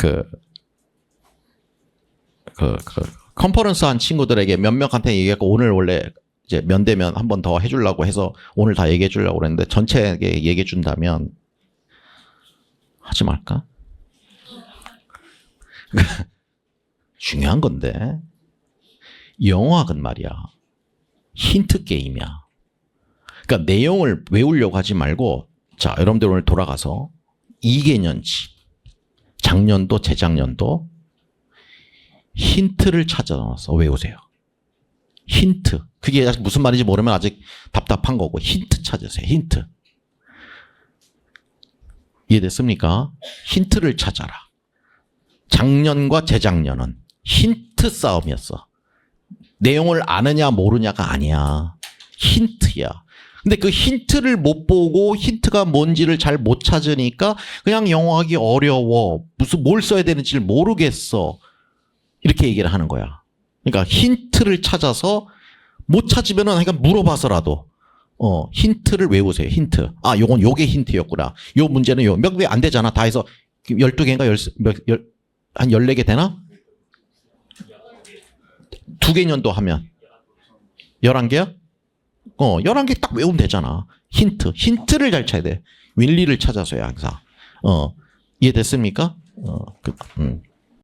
그, 그, 그, 컨퍼런스 한 친구들에게 몇 명한테 얘기했고, 오늘 원래 이제 면대면 한 번 더 해주려고 해서 오늘 다 얘기해 주려고 그랬는데, 전체에게 얘기해 준다면, 하지 말까? 중요한 건데, 영어학은 말이야, 힌트 게임이야. 그러니까 내용을 외우려고 하지 말고, 자, 여러분들 오늘 돌아가서 2개년치, 작년도, 재작년도 힌트를 찾아 나와서 외우세요. 힌트. 그게 무슨 말인지 모르면 아직 답답한 거고, 힌트 찾으세요. 힌트. 이해됐습니까? 힌트를 찾아라. 작년과 재작년은 힌트 싸움이었어. 내용을 아느냐 모르냐가 아니야. 힌트야. 근데 그 힌트를 못 보고 힌트가 뭔지를 잘 못 찾으니까 그냥 영어하기 어려워. 무슨 뭘 써야 되는지를 모르겠어. 이렇게 얘기를 하는 거야. 그러니까 힌트를 찾아서 못 찾으면은 그러니까 물어봐서라도 어, 힌트를 외우세요. 힌트. 아, 요건 요게 힌트였구나. 요 문제는 요. 몇 개 안 되잖아. 다 해서 12개인가 열, 몇, 열, 한 14개 되나? 두 개 년도 하면 11개야? 어, 11개 딱 외우면 되잖아. 힌트. 힌트를 잘 찾아야 돼. 윈리를 찾아서야 항상. 어, 이해됐습니까? 어, 그, 음.